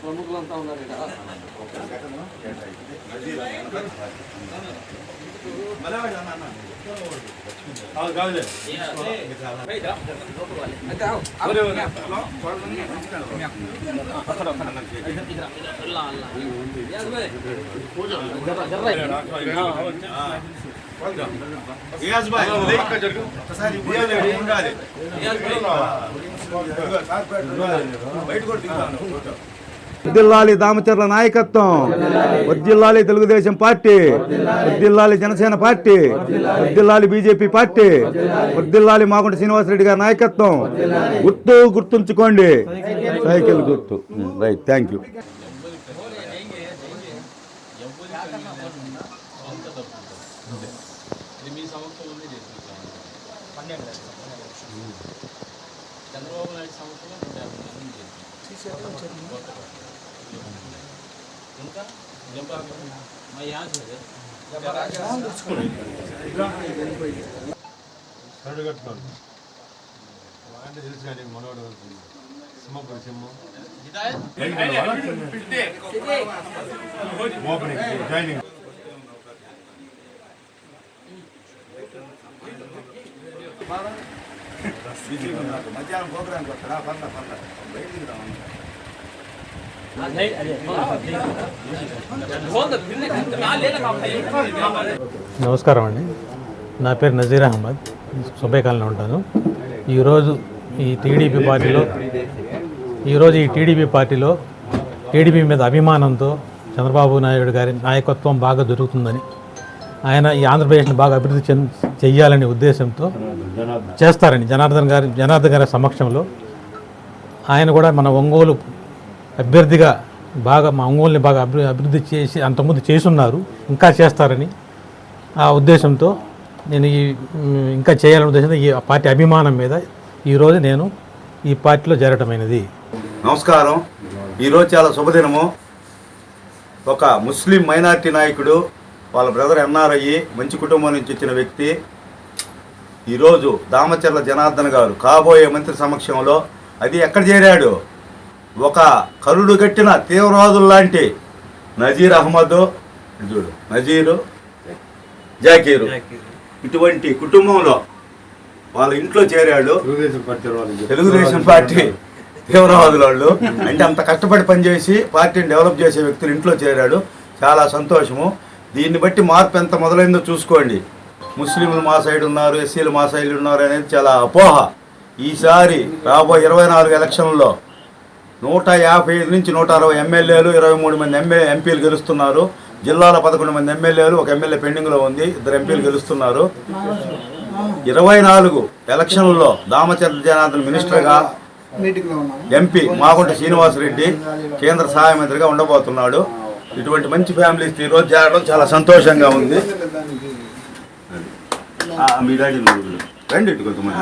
ప్రముఖులంతా ఉన్నారు ఇక్కడ అయితే ఆగు, ఆగు. యాదవే. వర్దిల్లాలి దామచర్ల నాయకత్వం. వర్దిల్లాలి తెలుగుదేశం పార్టీ. వర్దిల్లాలి జనసేన పార్టీ. వర్దిల్లాలి బీజేపీ పార్టీ. వర్దిల్లాలి మాగుంట శ్రీనివాసరెడ్డి గారి నాయకత్వం. గుర్తు గుర్తుంచుకోండి. సైకిల్ గుర్తు. Right thank you Chandrababu Naidu సంవత్సరంలో ఇంకా మా యాజ్ అదే కట్టుకోండి అంటే తెలుసు కానీ మనోడు సింహపురి సింహం ఓపెనింగ్ జాయినింగ్ మధ్యాహ్నం ప్రోగ్రాంకి వస్తారా పంట పంట బయటికి రావాలి నమస్కారం అండి. నా పేరు నజీర్ అహ్మద్. సుబేకాలంలో ఉంటాను. ఈరోజు ఈ టీడీపీ పార్టీలో ఈరోజు ఈ టీడీపీ పార్టీలో టీడీపీ మీద అభిమానంతో చంద్రబాబు నాయుడు గారి నాయకత్వం బాగా దొరుకుతుందని ఆయన ఈ ఆంధ్రప్రదేశ్ని బాగా అభివృద్ధి చెంది చెయ్యాలనే ఉద్దేశంతో చేస్తారని జనార్దన్ గారి జనార్దన్ గారి సమక్షంలో ఆయన కూడా మన ఒంగోలు అభ్యర్థిగా బాగా మా ఒంగోలుని బాగా అభి అభివృద్ధి చేసి అంతకుముందు చేసున్నారు ఇంకా చేస్తారని ఆ ఉద్దేశంతో నేను ఈ ఇంకా చేయాలనే ఉద్దేశంతో ఈ పార్టీ అభిమానం మీద ఈరోజు నేను ఈ పార్టీలో చేరటమైనది. నమస్కారం. ఈరోజు చాలా శుభదినము. ఒక ముస్లిం మైనార్టీ నాయకుడు వాళ్ళ బ్రదర్ ఎన్ఆర్ఐ మంచి కుటుంబం నుంచి వచ్చిన వ్యక్తి. ఈరోజు దామచర్ల జనార్దన్ గారు కాబోయే మంత్రి సమక్షంలో అది ఎక్కడ చేరాడు? ఒక కరుడు కట్టిన తీవ్రవాదులు లాంటి నజీర్ అహ్మద్ చూడు నజీరు జాకీరు. ఇటువంటి కుటుంబంలో వాళ్ళ ఇంట్లో చేరాడు. తెలుగుదేశం పార్టీ వాళ్ళు తెలుగుదేశం పార్టీ తీవ్రవాదుల వాళ్ళు. అంటే అంత కష్టపడి పనిచేసి పార్టీని డెవలప్ చేసే వ్యక్తులు ఇంట్లో చేరాడు. చాలా సంతోషము. దీన్ని బట్టి మార్పు ఎంత మొదలైందో చూసుకోండి. ముస్లింలు మా సైడ్ ఉన్నారు ఎస్సీలు మా సైడ్ ఉన్నారు అనేది చాలా అపోహ. ఈసారి రాబోయే ఇరవై నాలుగు ఎలక్షన్లలో నూట యాభై ఐదు నుంచి నూట అరవై ఎమ్మెల్యేలు ఇరవై మూడు మంది ఎంఏ ఎంపీలు గెలుస్తున్నారు. జిల్లాలో పదకొండు మంది ఎమ్మెల్యేలు ఒక ఎమ్మెల్యే పెండింగ్లో ఉంది ఇద్దరు ఎంపీలు గెలుస్తున్నారు. ఇరవై నాలుగు ఎలక్షన్లలో దామచర్ల జనార్దన్ మినిస్టర్గా ఎంపీ మాగుంట శ్రీనివాసరెడ్డి కేంద్ర సహాయ మంత్రిగా ఉండబోతున్నాడు. ఇటువంటి మంచి ఫ్యామిలీస్ ఈరోజు చేరడం చాలా సంతోషంగా ఉంది. మీ డాడీ రండి కొంతమంది.